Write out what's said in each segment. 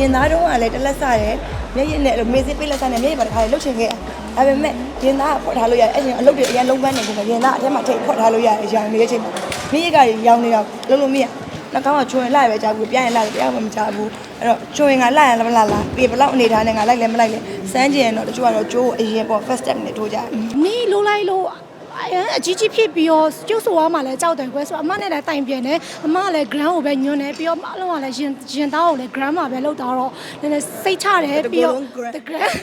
ရင်သားတုံးကလည်းတစ်လက်စတယ်မျက်ရည်နဲ့အဲ့လိုမေးစစ်ပိတ်လက်စနဲ့မျက်ရည်ပါတစ်ခါလေးလှုပ်ချင်ခဲ့ဒါပေမဲ့ရင်သားကဖွက်ထားလို့ရတယ်အဲ့ချိန်အလုပ်တွေအရင်လုံးပန်းနေကြတယ်ရင်သားအထက်မှာထိတ်ဖွက်ထားလို့ရတယ်ရောင်နေတဲ့အချိန်မှာမျက်ရည်ကရောင်နေတော့လုံးလုံးမရနှာခေါင်းကချွင်လိုက်ပဲကြောက်ဘူးပြန်ရင်လိုက်တရားမှမချဘူးအဲ့တော့ချွင်ကလိုက်ရလားမလားလားပြေဘလောက်အနေထားနဲ့ငါလိုက်လဲမလိုက်လဲစမ်းကြည့်ရင်တော့တချို့ကတော့ကျိုးအရင်ပေါ့ first step နဲ့ထိုးကြတယ်နီးလိုလိုက်လို့ အရင်အကြီးကြီးဖြစ်ပြီးတော့ကျုပ်ဆိုရမှလည်းကြောက်တယ်ကွယ်ဆိုတော့အမနဲ့လည်းတိုင်ပြန်တယ်အမကလည်း grand ကိုပဲညွှန်းတယ်ပြီးတော့အလုံးကလည်းရင်ရင်သားကိုလည်း grand မှာပဲလောက်တာတော့နည်းနည်းစိတ်ချတယ်ပြီးတော့ the grand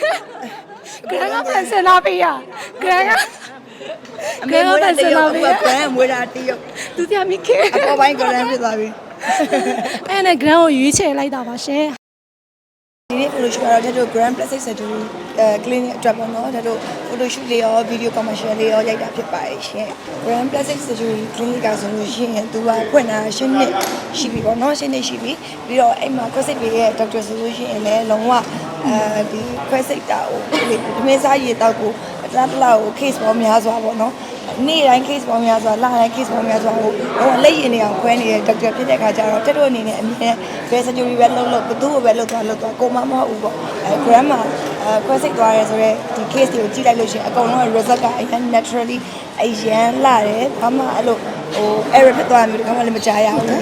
grand ကပြန်စလာပေးရ grand ကအမေမွေးတာတရုတ်အပကရန်မွေးတာတရုတ်သူပြမိခဲအပေါ်ပိုင်းကရန်ဖြစ်သွားပြီအဲ့နဲ့ grand ကိုရွေးချယ်လိုက်တာပါရှင် ဒီနေ့ photo shoot ကတော့ဒါတို့ grand plastic surgery အဲ clinic အတွက်ပေါ့နော်ဒါတို့ photo shoot လေးရော video commercial လေးရောရိုက်တာဖြစ်ပါတယ်ရှင် grand plastic surgery clinic ကဆိုလို့ရှိရင်သူကဖွင့်တာရှင်းနှစ်ရှိပြီပေါ့နော်ရှင်းနှစ်ရှိပြီပြီးတော့အဲ့မှာ classic တွေရဲ့ doctor ဆိုလို့ရှိရင်လည်းလုံးဝအဲဒီ classic တာကိုဒီမင်းစားရည်တောက်ကိုအတလားတလားကို case ပေါ်များစွာပေါ့နော် နေ့တိုင်း case ပေါ်များစွာလတိုင်း case ပေါ်များစွာကိုတော့လက်ရည်နေအောင်ခွဲနေတဲ့ doctor ဖြစ်တဲ့ခါကျတော့တက်တို့အနေနဲ့အမြဲဘယ် surgery ပဲလုပ်လို့ဘသူ့ကိုပဲလုပ်သွားလုပ်သွားကိုမမဟုတ်ဘူးပေါ့အဲ gram မှာအဲခွဲစိတ်သွားရဲဆိုတော့ဒီ case တွေကိုကြည့်လိုက်လို့ရှိရင်အကုန်လုံးက result ကအရင် naturally အရန်လာတယ်ဘာမှအဲ့လိုဟို error ဖြစ်သွားမျိုးတခါမှလည်းမကြားရဘူးအဲ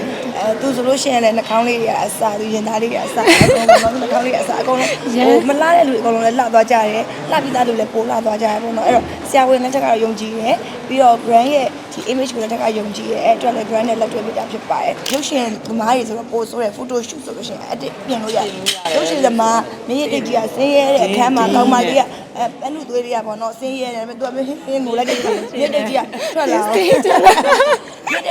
သူဆိုလို့ရှိရင်လည်းနှာခေါင်းလေးတွေကအစသူရင်သားလေးတွေကအစအကုန်လုံးနှာခေါင်းလေးကအစအကုန်လုံးဟိုမလာတဲ့လူအကုန်လုံးလည်းလှသွားကြတယ်လှပြီးသားလူလည်းပိုလှသွားကြတယ်ပေါ့နော်အဲ့တော့ဆရာဝန်လက်ထက်ကတော့ယုံကြည်တယ်ပြီးတော့ brand ရဲ့ဒီ image ကိုလက်ထက်ကယုံကြည်တယ်အဲ့အတွက်လည်း brand နဲ့လက်တွဲပြတာဖြစ်ပါတယ်ရုပ်ရှင်သမားတွေဆိုတော့ပိုဆိုးတယ် photo shoot ဆိုလို့ရှိရင်အတစ်ပြင်လို့ရတယ်ရုပ်ရှင်သမားမြေရတိတ်ကြီးကဆင်းရဲတဲ့အခန်းမှာကောင်းမလေးကအဲပန်းလူသွေးတွေကပေါ့နော်ဆင်းရဲတယ်သူကမင်းဟင်းငိုလိုက်တယ်မြေတိတ်ကြီးကထွက်လာအောင်မြေတိ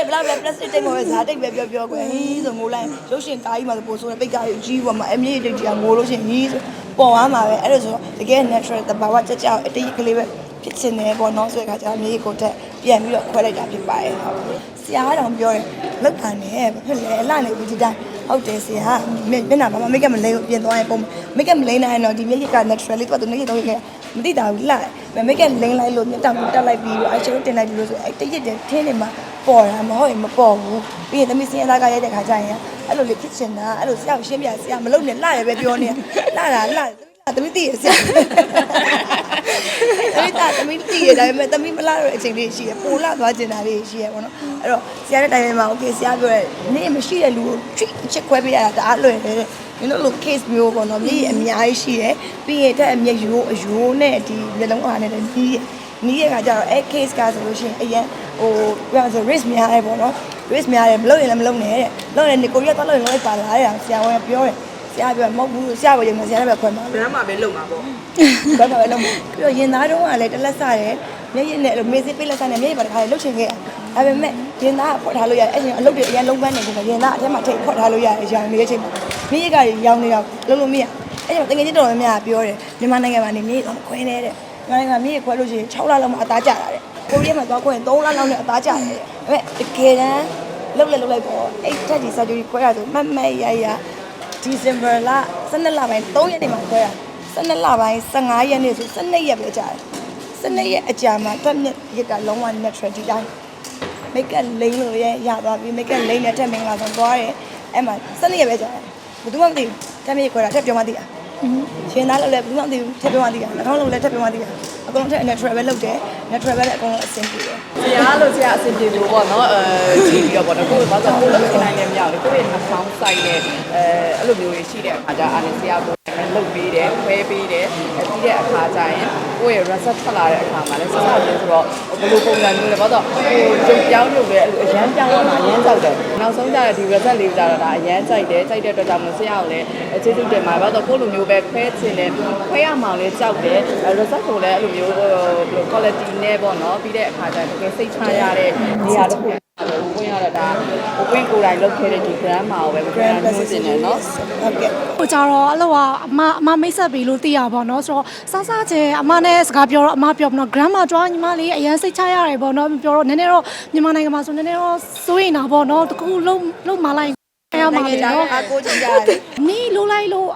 တ်ဘလောက်ပဲ plastic တိတ်မဟုတ်ဇာတိတ်ပဲပြောပြောကွယ်ဟီးဆိုငိုလိုက်ရုပ်ရှင်ကားကြီးမှာဆိုပိုဆိုးတယ်ပိတ်ကားကြီးကြီးပေါ်မှာအမြေတိတ်ကြီးကငိုလို့ရှိရင်ဟီးဆိုပေါ်သွားမှာပဲအဲ့ဒါဆိုတကယ် natural တဘာဝကြကြအတိတ်ကလေးပဲဖြစ်ချင်တယ်ပေါ့နော်ဆိုတဲ့ခါကျတော့မြေကိုတက်ပြန်ပြီးတော့ခွဲလိုက်တာဖြစ်ပါတယ်ဟုတ်ဆရာကတော့ပြောတယ်လောက်တာနဲ့ဘာဖြစ်လဲအလှနေဘူးဒီတိုင်းဟုတ်တယ်ဆရာမျက်နှာမှာမိတ်ကမလိမ့်ကိုပြင်သွားရင်ပုံမိတ်ကမလိမ့်နိုင်တော့ဒီမျက်ရည်က natural လေးတော့သူမျက်ရည်တော့ရခဲ့မသိတာဘူးလှတယ်မိတ်ကလိမ့်လိုက်လို့မျက်တောင်တက်လိုက်ပြီးတော့အချိုးတင်လိုက်ပြီးလို့ဆိုအဲ့တရစ်တဲ့ထင်းနေမှာ ပေါ်တာမဟုတ်ရင်မပေါ်ဘူးပြီးရင်သမီးစင်းရသားကရိုက်တဲ့ခါကျရင်အဲ့လိုလေဖြစ်ချင်တာအဲ့လိုဆရာကိုရှင်းပြဆရာမလုပ်နဲ့လှတယ်ပဲပြောနေလှတာလှတယ်သမီးသိရဆရာသမီးတာသမီးသိရဒါပေမဲ့သမီးမလှတော့အချိန်လေးရှိရပိုလှသွားကျင်တာလေးရှိရပေါ့နော်အဲ့တော့ဆရာတဲ့တိုင်မှာ okay ဆရာပြောရနေ့မရှိတဲ့လူကို treat ချက်ခွဲပေးရတာအားလွယ်တယ်မင်းတို့လို case မျိုးပေါ့နော်မြေအများကြီးရှိတယ်ပြီးရင်တက်အမျက်ရိုးအရိုးနဲ့ဒီမျက်လုံးအားနဲ့လည်းကြီးနီးရခါကျတော့အဲ case ကဆိုလို့ရှိရင်အရင် ဟိုပြောရဆို risk များတယ်ပေါ့နော် risk များတယ်မလုပ်ရင်လည်းမလုပ်နဲ့တဲ့လုပ်ရင်ကိုရီးယားသွားလို့ရင်လည်းပါလာတဲ့ဆရာဝန်ကပြောတယ်ဆရာပြောမဟုတ်ဘူးဆရာပဲရုံနဲ့ဆရာလည်းပဲခွဲမှာဘယ်မှာပဲလုံမှာပေါ့ဘာမှမလုပ်ဘူးပြီးတော့ရင်သားတုံးကလည်းတစ်လက်စတယ်မျက်ရည်နဲ့အဲ့လိုမေးစစ်ပိတ်လက်စနဲ့မျက်ရည်ပါတစ်ခါလေးလှုပ်ချင်ခဲ့ဒါပေမဲ့ရင်သားကဖွက်ထားလို့ရတယ်အဲ့ချိန်အလုပ်တွေအရင်လုံးပန်းနေကြတယ်ရင်သားအထက်မှာထိတ်ဖွက်ထားလို့ရတယ်ရောင်နေတဲ့အချိန်မှာမျက်ရည်ကရောင်နေတော့လုံးလုံးမရအဲ့ချိန်တကယ်ကြီးတော်တော်များများပြောတယ်မြန်မာနိုင်ငံမှာနေမျက်ရည်တော့ခွဲနေတဲ့မြန်မာနိုင်ငံမျက်ရည်ခွဲလို့ရှိရင်6လလောက်မှအသားကျတာတဲ့ ကိုရီးယားမှာသွားခွဲရင်3လလောက်နဲ့အသားကျတယ်တဲ့ဒါပေမဲ့တကယ်တမ်းလှုပ်လဲလှုပ်လိုက်ပေါ့အဲ့ထက်ဒီ surgery ခွဲရဆိုမတ်မတ်ရရဒီဇင်ဘာလ12လပိုင်း3ရက်နေမှာခွဲရ12လပိုင်း15ရက်နေ့ဆို12ရက်ပဲကြာတယ်12ရက်အကြာမှာတက်မြက်ရက်ကလုံးဝ natural ဒီတိုင်း make up လိမ့်လို့ရရသွားပြီ make up လိမ့်နဲ့တက်မင်္ဂလာဆောင်သွားတယ်အဲ့မှာ12ရက်ပဲကြာတယ်ဘယ်သူမှမသိဘူးတက်မြက်ခွဲတာထပ်ပြောမှသိတာရှင်သားလည်းလည်းဘယ်သူမှမသိဘူးထပ်ပြောမှသိတာနှာခေါင်းလုံးလည်းထပ်ပြောမှသိတာအကုန်လုံးထက် natural ပဲလုပ်တယ် natural ပဲလည်းအကုန်လုံးအဆင်ပြေတယ်ဆရာလို့ဆရာအဆင်ပြေလို့ပေါ့နော်အဲကြည့်ပြီးတော့ပေါ့နော်ကိုယ်ဘာသာကိုယ်လုံးချင်နိုင်တယ်မရဘူးကိုယ့်ရဲ့နှာခေါင်းဆိုင်နဲ့အဲအဲ့လိုမျိုးတွေရှိတဲ့အခါကျအားနဲ့ဆရာကို လုပ်ပေးတယ်ခွဲပေးတယ်အဲပြီးတဲ့အခါကျရင်ကိုယ့်ရဲ့ result ထွက်လာတဲ့အခါမှာလည်းဆက်ဆက်လေးဆိုတော့ဘယ်လိုပုံစံမျိုးလဲဘာလို့ဟိုကြုံပြောင်းလို့လည်းအရန်ပြောင်းတော့မှအရန်ကြောက်တယ်နောက်ဆုံးကျတဲ့ဒီ result လေးကြတော့ဒါအရန်ကြိုက်တယ်ကြိုက်တဲ့အတွက်ကြောင့်မဆရာကိုလည်းကျေးဇူးတင်ပါတယ်ဘာလို့ကိုယ့်လိုမျိုးပဲခွဲချင်တယ်ခွဲရမှလည်းကြောက်တယ် result ကိုလည်းအဲ့လိုမျိုးဟို quality နဲ့ပေါ့နော်ပြီးတဲ့အခါကျတကယ်စိတ်ချရတဲ့နေရာတစ်ခု ဝင်ရတာဒါဝင်ကိုယ်တိုင်လုပ်ခဲ့တဲ့ဒီ brand မှာပဲ brand လို့တင်တယ်နော်ဟုတ်ကဲ့ဟိုကြတော့အဲ့လိုကအမအမမိတ်ဆက်ပြီလို့သိရပါတော့ဆိုတော့စစချင်းအမနဲ့စကားပြောတော့အမပြောမနော် grand မှာကြွားညီမလေးအရင်စိတ်ချရတယ်ပေါ့နော်ပြောတော့နည်းနည်းတော့မြန်မာနိုင်ငံမှာဆိုနည်းနည်းတော့စိုးရင်တာပေါ့နော်တကူလုံးလုံးမလိုက်ရမှာနိုင်ငံလေခြားနော်အားကိုးကြည့်ရတယ်နီးလိုလိုက်လို့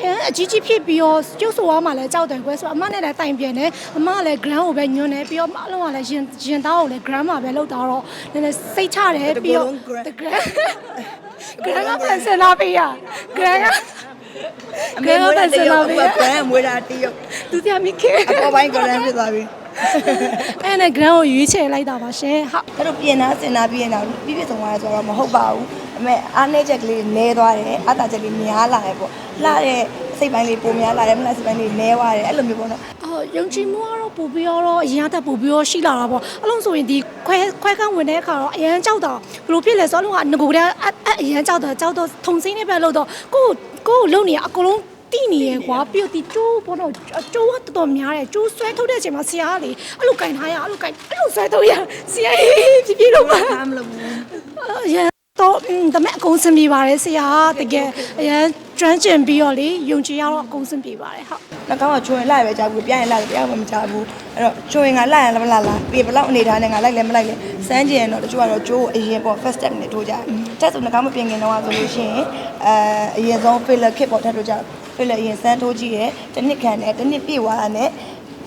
အရင်အကြီးကြီးဖြစ်ပြီးတော့ကျုပ်ဆိုရမှလည်းကြောက်တယ်ကွယ်ဆိုတော့အမနဲ့လည်းတိုင်ပြန်တယ်အမကလည်း grand ကိုပဲညွှန်းတယ်ပြီးတော့အလုံးကလည်းရင်ရင်သားကိုလည်း grand မှာပဲလောက်တာတော့နည်းနည်းစိတ်ချတယ်ပြီးတော့ the grand grand ကပြန်စလာပေးရ grand ကအမေမွေးတာတရုတ်အခုက brand မွေးတာတရုတ်သူတည်းမိခဲအပေါ်ပိုင်း brand ဖြစ်သွားပြီ အဲ့နဲ့ grand ကိုရွေးချယ်လိုက်တာပါရှင်ဟုတ်အဲ့တော့ပြင်သားစင်သားပြီးရင်တော့ပြည့်ပြည့်စုံသွားတယ်ဆိုတော့မဟုတ်ပါဘူးအမေအားနေချက်ကလေးနဲသွားတယ်အတာချက်လေးများလာတယ်ပေါ့လှတဲ့စိတ်ပိုင်းလေးပုံများလာတယ်မလားစိတ်ပိုင်းလေးနဲသွားတယ်အဲ့လိုမျိုးပေါ့နော်အော်ယုံကြည်မှုကတော့ပို့ပြီးတော့အရင်ကတက်ပို့ပြီးတော့ရှိလာတာပေါ့အလုံးဆိုရင်ဒီခွဲခွဲကန်းဝင်တဲ့အခါတော့အရန်ကြောက်တာဘယ်လိုဖြစ်လဲဆိုတော့အလုံးကငကိုတဲ့အအရန်ကြောက်တာကြောက်တော့ထုံစင်းနေပဲလို့တော့ကိုကိုလုံနေအကုန်လုံး တိနေရကွာပြီးတော့ဒီကျိုးဘောတော့ကျိုးကတော်တော်များတယ်ကျိုးဆွဲထုတ်တဲ့အချိန်မှာဆရာကလေအဲ့လိုကင်ထားရအဲ့လိုကင်အဲ့လိုဆွဲထုတ်ရဆရာကြီးပြပြလို့ပါအားမလို့ဘူးအရန်တော့တမဲအကုန်စင်ပြေပါတယ်ဆရာတကယ်အရန်ကျွမ်းကျင်ပြီးတော့လေယုံကြည်ရတော့အကုန်စင်ပြေပါတယ်ဟုတ်နှကောင်းကချိုးရင်လိုက်ပဲကြားဘူးပြရင်လိုက်တရားမှမကြားဘူးအဲ့တော့ချိုးရင်ငါလိုက်ရင်လည်းမလာလားပြီးဘယ်လောက်အနေထားနဲ့ငါလိုက်လည်းမလိုက်လဲစမ်းကြည့်ရင်တော့တချို့ကတော့ဂျိုးအရင်ပေါ့ first step နဲ့ထိုးကြတယ်တက်ဆိုနှကောင်းမပြင်ခင်တော့ဆိုလို့ရှိရင်အဲအရင်ဆုံး filler kit ပေါ့ထပ်ထိုးကြ filler အရင်စမ်းထိုးကြည့်ရတစ်နှစ်ခံတယ်တစ်နှစ်ပြည့်သွားတာနဲ့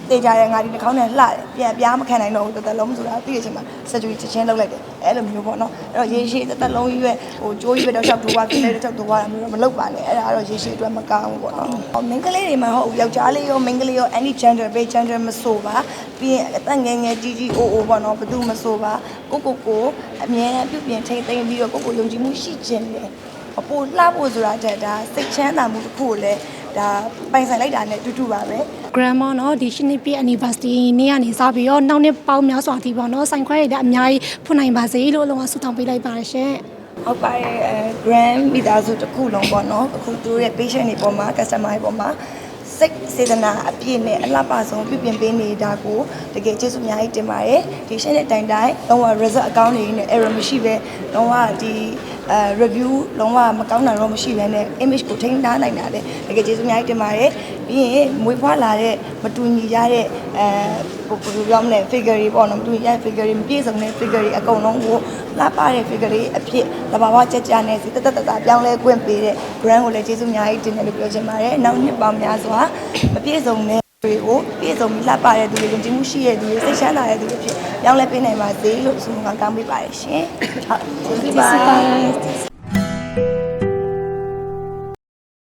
တေးကြရဲငါဒီနှကောင်းနဲ့လှတယ်ပြန်ပြားမခံနိုင်တော့ဘူးတစ်သက်လုံးဆိုတာသိရချင်းမှာ surgery ချက်ချင်းလုပ်လိုက်တယ်အဲ့လိုမျိုးပေါ့နော်အဲ့တော့ရေရှည်တစ်သက်လုံးကြီးပဲဟိုကြိုးကြီးပဲတော့ရှောက်ထိုးသွားပြည့်လိုက်တော့ရှောက်ထိုးသွားတာမျိုးတော့မလုပ်ပါနဲ့အဲ့ဒါကတော့ရေရှည်အတွက်မကောင်းဘူးပေါ့နော်ဟောမင်းကလေးတွေမှာဟုတ်ယောက်ျားလေးရောမိန်းကလေးရော any gender be gender မဆိုပါပြီးရင်အသက်ငယ်ငယ်ကြီးကြီးအိုအိုပေါ့နော်ဘယ်သူမဆိုပါကိုကိုကိုအမြဲတမ်းပြုပြင်ထိမ့်သိမ်းပြီးတော့ကိုကိုယုံကြည်မှုရှိခြင်းတယ် အပိုလှဖို့ဆိုတာတက်ဒါစိတ်ချမ်းသာမှုတစ်ခုကိုလည်းဒါပိုင်ဆိုင်လိုက်တာနဲ့တူတူပါပဲ grandma เนาะဒီရှင်းပြ anniversary နေ့ကနေစပြီးတော့နောက်နှစ်ပေါင်းများစွာအထိပေါ့เนาะဆိုင်ခွဲရတဲ့အများကြီးဖွင့်နိုင်ပါစေလို့အလုံးဝဆုတောင်းပေးလိုက်ပါတယ်ရှင် ဟုတ်ပါတယ်အဲ grand မိသားစုတစ်ခုလုံးပေါ့နော်အခုသူတို့ရဲ့ patient တွေပေါ်မှာ customer တွေပေါ်မှာစိတ်စေတနာအပြည့်နဲ့အလှပဆုံးပြုပြင်ပေးနေတာကိုတကယ်ကျေးဇူးအများကြီးတင်ပါတယ်ဒီရှင်းတဲ့တိုင်တိုင်လုံးဝ result အကောင့်တွေနဲ့ error မရှိပဲလုံးဝဒီ အဲ review လုံးဝမကောင်းတာတော့မရှိဘဲနဲ့ image ကိုထိန်းထားနိုင်တာလေတကယ်ကျေးဇူးအများကြီးတင်ပါတယ်ပြီးရင်မွေးဖွားလာတဲ့မတူညီကြတဲ့အဲဘယ်လိုပြောမလဲ figure တွေပေါ့နော်မတူညီကြတဲ့ figure တွေမပြည့်စုံတဲ့ figure တွေအကုန်လုံးကိုလှပတဲ့ figure တွေအဖြစ်တဘာဝကြကြနဲ့စီတသက်တသက်ပြောင်းလဲခွင့်ပေးတဲ့ brand ကိုလည်းကျေးဇူးအများကြီးတင်တယ်လို့ပြောချင်ပါတယ်နောက်နှစ်ပေါင်းများစွာမပြည့်စုံတဲ့ တွေကိုပြည့်စုံပြီးလှပတဲ့သူတွေယုံကြည်မှုရှိတဲ့သူတွေစိတ်ချမ်းသာတဲ့သူတွေဖြစ်ပြောင်းလဲပေးနိုင်ပါစေလို့ဆုမွန်ကောင်းပေးပါတယ်ရှင်ဟုတ်ကျေးဇူးပါ